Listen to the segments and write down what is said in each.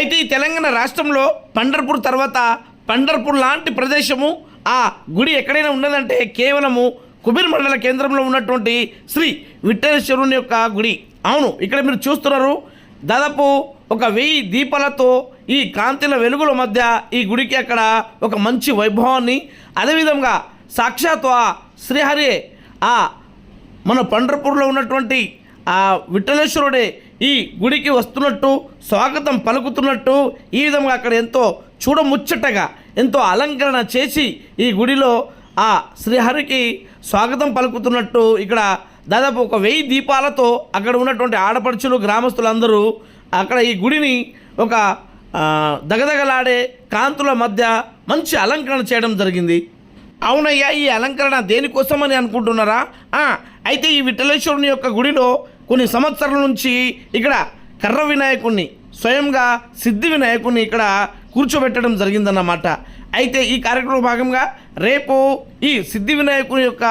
అయితే ఈ తెలంగాణ రాష్ట్రంలో పండర్పూర్ తర్వాత పండర్పూర్ లాంటి ప్రదేశము ఆ గుడి ఎక్కడైనా ఉన్నదంటే కేవలము కుబీర్ మండల కేంద్రంలో ఉన్నటువంటి శ్రీ విఠలేశ్వరుని యొక్క గుడి. అవును ఇక్కడ మీరు చూస్తున్నారు. దాదాపు ఒక వెయ్యి దీపాలతో ఈ కాంతిల వెలుగుల మధ్య ఈ గుడికి అక్కడ ఒక మంచి వైభవాన్ని అదేవిధంగా సాక్షాత్ ఆ శ్రీహరి ఆ మన పండ్రపూర్లో ఉన్నటువంటి ఆ విఠలేశ్వరుడే ఈ గుడికి వస్తున్నట్టు స్వాగతం పలుకుతున్నట్టు ఈ విధంగా అక్కడ ఎంతో చూడముచ్చటగా ఎంతో అలంకరణ చేసి ఈ గుడిలో ఆ శ్రీహరికి స్వాగతం పలుకుతున్నట్టు ఇక్కడ దాదాపు ఒక వెయ్యి దీపాలతో అక్కడ ఉన్నటువంటి ఆడపడుచులు గ్రామస్తులందరూ అక్కడ ఈ గుడిని ఒక దగదగలాడే కాంతుల మధ్య మంచి అలంకరణ చేయడం జరిగింది. అవునయ్యా ఈ అలంకరణ దేనికోసమని అనుకుంటున్నారా? అయితే ఈ విఠలేశ్వరుని యొక్క గుడిలో కొన్ని సంవత్సరాల నుంచి ఇక్కడ కర్ర వినాయకుణ్ణి స్వయంగా సిద్ధి వినాయకుణ్ణి ఇక్కడ కూర్చోబెట్టడం జరిగిందన్నమాట. అయితే ఈ కార్యక్రమం భాగంగా రేపు ఈ సిద్ధి వినాయకుని యొక్క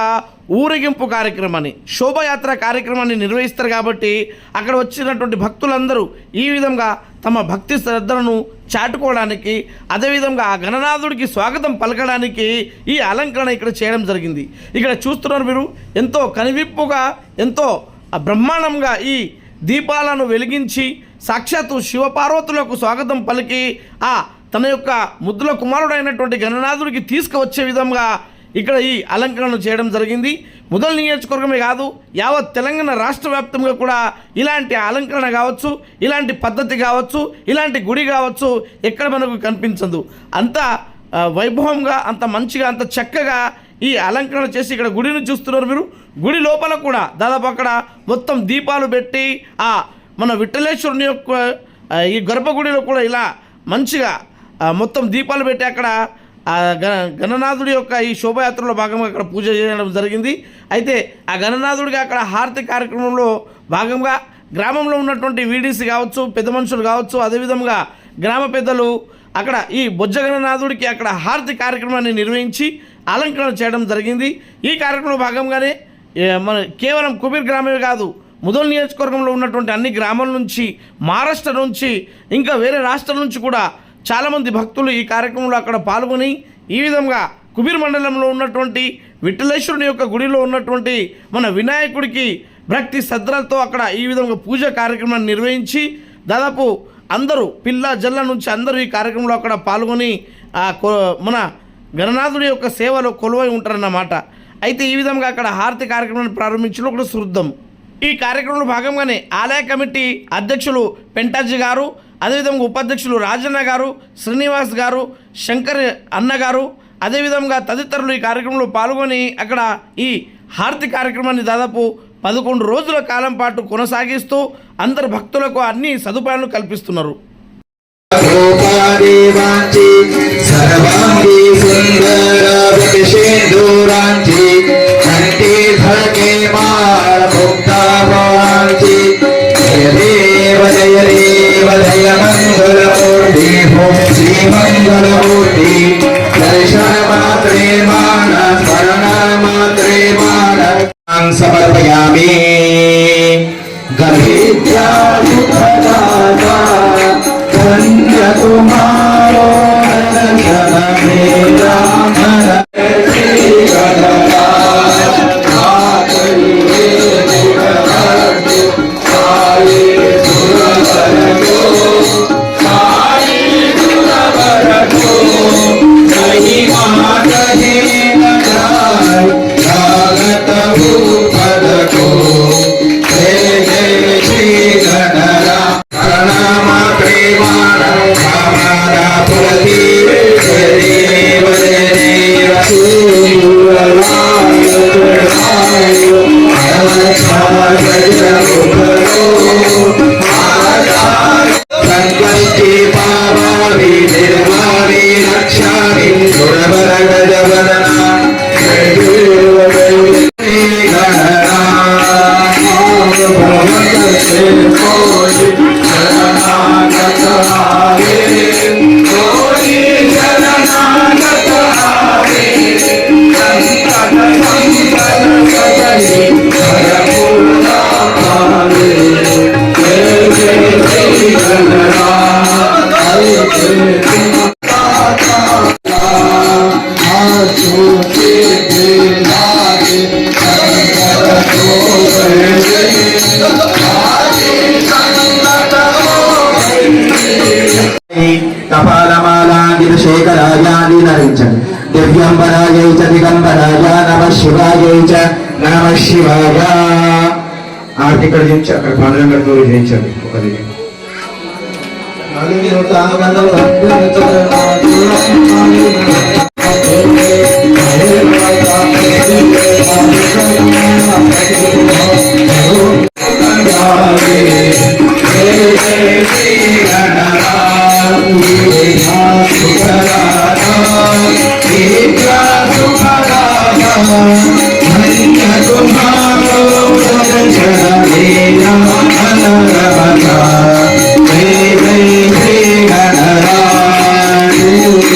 ఊరేగింపు కార్యక్రమాన్ని శోభయాత్ర కార్యక్రమాన్ని నిర్వహిస్తారు కాబట్టి అక్కడ వచ్చినటువంటి భక్తులందరూ ఈ విధంగా తమ భక్తి శ్రద్ధలను చాటుకోవడానికి అదేవిధంగా ఆ గణనాథుడికి స్వాగతం పలకడానికి ఈ అలంకరణ ఇక్కడ చేయడం జరిగింది. ఇక్కడ చూస్తున్నారు మీరు ఎంతో కనివిప్పుగా ఎంతో బ్రహ్మాండంగా ఈ దీపాలను వెలిగించి సాక్షాత్తు శివపార్వతులకు స్వాగతం పలికి ఆ తన యొక్క ముద్దుల కుమారుడైనటువంటి గణనాథుడికి తీసుకువచ్చే విధంగా ఇక్కడ ఈ అలంకరణ చేయడం జరిగింది. మొదలు నియోజకవర్గమే కాదు యావత్ తెలంగాణ రాష్ట్ర వ్యాప్తంగా కూడా ఇలాంటి అలంకరణ కావచ్చు ఇలాంటి పద్ధతి కావచ్చు ఇలాంటి గుడి కావచ్చు ఎక్కడ మనకు కనిపించదు. అంత వైభవంగా అంత మంచిగా అంత చక్కగా ఈ అలంకరణ చేసి ఇక్కడ గుడిని చూస్తున్నారు మీరు. గుడి లోపల కూడా దాదాపు అక్కడ మొత్తం దీపాలు పెట్టి ఆ మన విఠలేశ్వరుని యొక్క ఈ గర్భగుడిలో కూడా ఇలా మంచిగా మొత్తం దీపాలు పెట్టి అక్కడ ఆ గణ గణనాథుడి యొక్క ఈ శోభయాత్రలో భాగంగా అక్కడ పూజ చేయడం జరిగింది. అయితే ఆ గణనాథుడికి అక్కడ హారతి కార్యక్రమంలో భాగంగా గ్రామంలో ఉన్నటువంటి వీడీసీ కావచ్చు పెద్ద మనుషులు కావచ్చు అదేవిధంగా గ్రామ పెద్దలు అక్కడ ఈ బొజ్జగణనాథుడికి అక్కడ హారతి కార్యక్రమాన్ని నిర్వహించి అలంకరణ చేయడం జరిగింది. ఈ కార్యక్రమంలో భాగంగానే మన కేవలం కుబీర్ గ్రామమే కాదు ముదల్ నియోజకవర్గంలో ఉన్నటువంటి అన్ని గ్రామాల నుంచి మహారాష్ట్ర నుంచి ఇంకా వేరే రాష్ట్రాల నుంచి కూడా చాలామంది భక్తులు ఈ కార్యక్రమంలో అక్కడ పాల్గొని ఈ విధంగా కుబీర్ మండలంలో ఉన్నటువంటి విఠలేశ్వరుని యొక్క గుడిలో ఉన్నటువంటి మన వినాయకుడికి భక్తి శ్రద్ధలతో అక్కడ ఈ విధంగా పూజ కార్యక్రమాన్ని నిర్వహించి దాదాపు అందరూ పిల్ల జల్ల నుంచి అందరూ ఈ కార్యక్రమంలో అక్కడ పాల్గొని మన గణనాథుడి యొక్క సేవలో కొలువై ఉంటారన్నమాట. అయితే ఈ విధంగా అక్కడ హారతి కార్యక్రమాన్ని ప్రారంభించడం కూడా శుద్ధం ఈ కార్యక్రమంలో భాగంగానే ఆలయ కమిటీ అధ్యక్షులు పెంటాజీ గారు అదేవిధంగా ఉపాధ్యక్షులు రాజన్న గారు శ్రీనివాస్ గారు శంకర్ అన్న గారు అదేవిధంగా తదితరులు ఈ కార్యక్రమంలో పాల్గొని అక్కడ ఈ హారతి కార్యక్రమాన్ని దాదాపు పదకొండు రోజుల కాలం పాటు కొనసాగిస్తూ అందరు భక్తులకు అన్ని సదుపాయాలు కల్పిస్తున్నారు. Sarvan Samarpayami Garbhitya Uthadana Kanya Tumaro Nanana Mera Mera Gracias. శివాయై చ నమ శివాయ ఆర్తి ఇక్కడ చేయించి అక్కడ పాండురంగ దూరం చేయించండి ఒక దిగి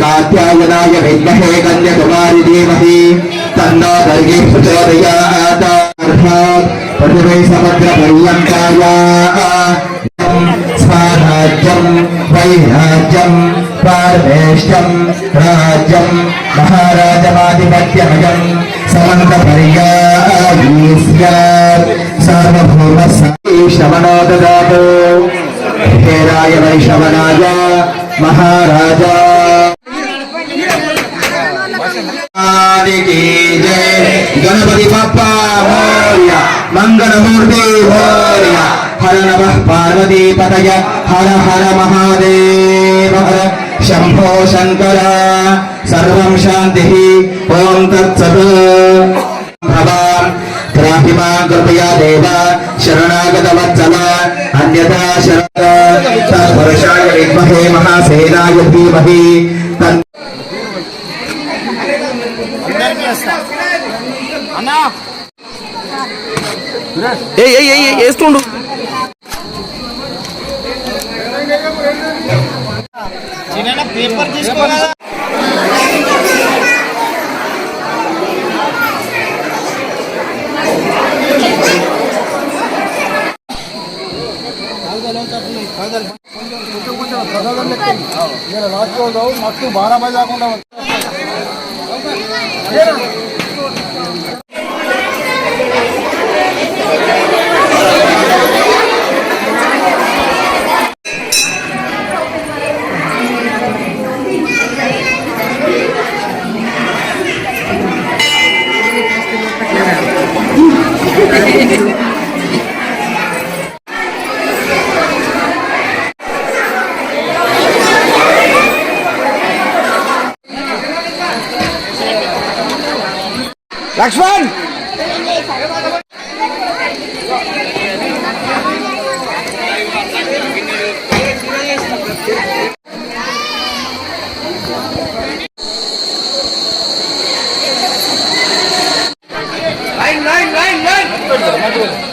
कात्यायनाय विद्महे कन्याकुमारी धीमहि तन्नो दर्गी प्रचोदयात् अर्थात् पृथिवी समुद्रपर्यन्ताया स्वराज्यं वैराज्यम् पारमेष्टम राज्यम महाराजमाधिपत्यमयम समन्त सार्वभौम श्रवणो ददातु हेराय वैश्रवणाय महाराजा गणपति पप्पा मौर्य, मंगलमूर्ति, मौर्य। हर नम पार्वती पतय। हर हर महादेव। हर శంభో శంకర సర్వం శాంతి ఓం తత్సత్ భవాన్ త్రాహి మాం కృపయా దేవ శరణాగత వత్సల అన్యథా శరణ తత్పురుషాయ విద్మహే మహాసేనాయ ధీమహి తన్ ఏ ఏ ఏ వేస్తుండు బారాబాయి Lakshman line line line line